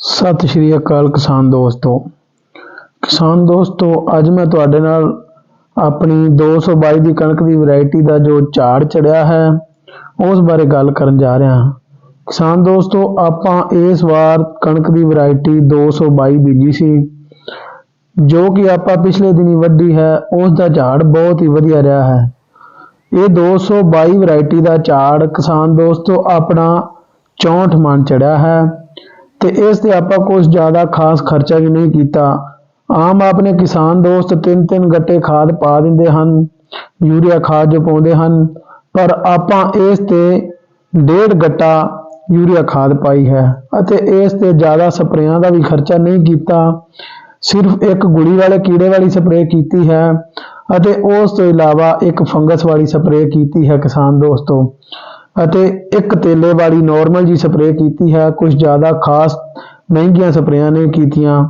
ਸਤਿ ਸ਼੍ਰੀ ਅਕਾਲ ਕਿਸਾਨ ਦੋਸਤੋ। ਕਿਸਾਨ ਦੋਸਤੋ, ਅੱਜ ਮੈਂ ਤੁਹਾਡੇ ਨਾਲ ਆਪਣੀ 222 ਦੀ ਕਣਕ ਦੀ ਵੈਰਾਈਟੀ ਦਾ ਜੋ ਝਾੜ ਚੜਿਆ ਹੈ, ਉਸ ਬਾਰੇ ਗੱਲ ਕਰਨ ਜਾ ਰਿਹਾ ਹਾਂ। ਕਿਸਾਨ ਦੋਸਤੋ, ਆਪਾਂ ਇਸ ਵਾਰ ਕਣਕ ਦੀ ਵੈਰਾਈਟੀ 222 ਬੀਜੀ ਸੀ, ਜੋ ਕਿ ਆਪਾਂ ਪਿਛਲੇ ਦਿਨੀ ਵੱਢੀ ਹੈ, ਉਸ ਦਾ ਝਾੜ ਬਹੁਤ ਹੀ ਵਧੀਆ ਰਿਹਾ ਹੈ। ਇਹ 222 ਵੈਰਾਈਟੀ ਦਾ ਝਾੜ ਕਿਸਾਨ ਦੋਸਤੋ, ਆਪਣਾ 64 ਮਣ ਚੜਿਆ ਹੈ। ਤੇ ਇਸ ਤੇ ਆਪਾਂ ਕੁਝ ਜ਼ਿਆਦਾ ਖਾਸ ਖਰਚਾ ਵੀ ਨਹੀਂ ਕੀਤਾ। ਆਮ ਆਪਣੇ ਕਿਸਾਨ ਦੋਸਤ ਤਿੰਨ ਤਿੰਨ ਗੱਟੇ ਖਾਦ ਪਾ ਦਿੰਦੇ ਹਨ, ਯੂਰੀਆ ਖਾਦ ਜੋ ਪਾਉਂਦੇ ਹਨ, ਪਰ ਆਪਾਂ ਇਸ ਤੇ ਡੇਢ ਗੱਟਾ ਯੂਰੀਆ ਖਾਦ ਪਾਈ ਹੈ ਅਤੇ ਇਸ ਤੇ ਜ਼ਿਆਦਾ ਸਪਰੇਆਂ ਦਾ ਵੀ ਖਰਚਾ ਨਹੀਂ ਕੀਤਾ। ਸਿਰਫ ਇੱਕ ਗੁੜੀ ਵਾਲੇ ਕੀੜੇ ਵਾਲੀ ਸਪਰੇਅ ਕੀਤੀ ਹੈ ਅਤੇ ਉਸ ਤੋਂ ਇਲਾਵਾ ਇੱਕ ਫੰਗਸ ਵਾਲੀ ਸਪਰੇਅ ਕੀਤੀ ਹੈ ਕਿਸਾਨ ਦੋਸਤੋ। ਅਤੇ ਇੱਕ ਤੇਲੇ ਵਾਲੀ ਨਾਰਮਲ ਜੀ ਸਪਰੇਅ ਕੀਤੀ ਹੈ। ਕੁਝ ਜ਼ਿਆਦਾ ਖਾਸ ਮਹਿੰਗੀਆਂ ਸਪਰੇਆਂ ਨਹੀਂ ਕੀਤੀਆਂ।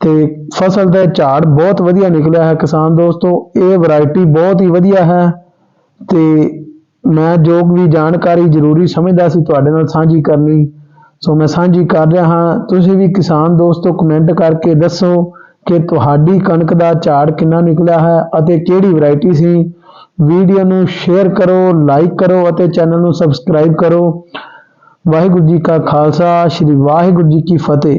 ਤੇ ਫਸਲ ਦਾ ਝਾੜ ਬਹੁਤ ਵਧੀਆ ਨਿਕਲਿਆ ਹੈ ਕਿਸਾਨ ਦੋਸਤੋ। ਇਹ ਵੈਰਾਈਟੀ ਬਹੁਤ ਹੀ ਵਧੀਆ ਹੈ। ਤੇ ਮੈਂ ਜੋ ਵੀ ਜਾਣਕਾਰੀ ਜ਼ਰੂਰੀ ਸਮਝਦਾ ਸੀ ਤੁਹਾਡੇ ਨਾਲ ਸਾਂਝੀ ਕਰਨੀ। ਸੋ ਮੈਂ ਸਾਂਝੀ ਕਰ ਰਿਹਾ ਹਾਂ। ਤੁਸੀਂ ਵੀ ਕਿਸਾਨ ਦੋਸਤੋ ਕਮੈਂਟ ਕਰਕੇ ਦੱਸੋ ਕਿ ਤੁਹਾਡੀ ਕਣਕ ਦਾ ਝਾੜ ਕਿੰਨਾ ਨਿਕਲਿਆ ਹੈ ਅਤੇ ਕਿਹੜੀ ਵੈਰਾਈਟੀ ਸੀ। ਵੀਡੀਓ ਨੂੰ ਸ਼ੇਅਰ ਕਰੋ ਲਾਈਕ ਕਰੋ ਅਤੇ ਚੈਨਲ ਨੂੰ ਸਬਸਕ੍ਰਾਈਬ ਕਰੋ। ਵਾਹਿਗੁਰੂ ਜੀ ਕਾ ਖਾਲਸਾ, ਸ੍ਰੀ ਵਾਹਿਗੁਰੂ ਜੀ ਕੀ ਫਤਿਹ।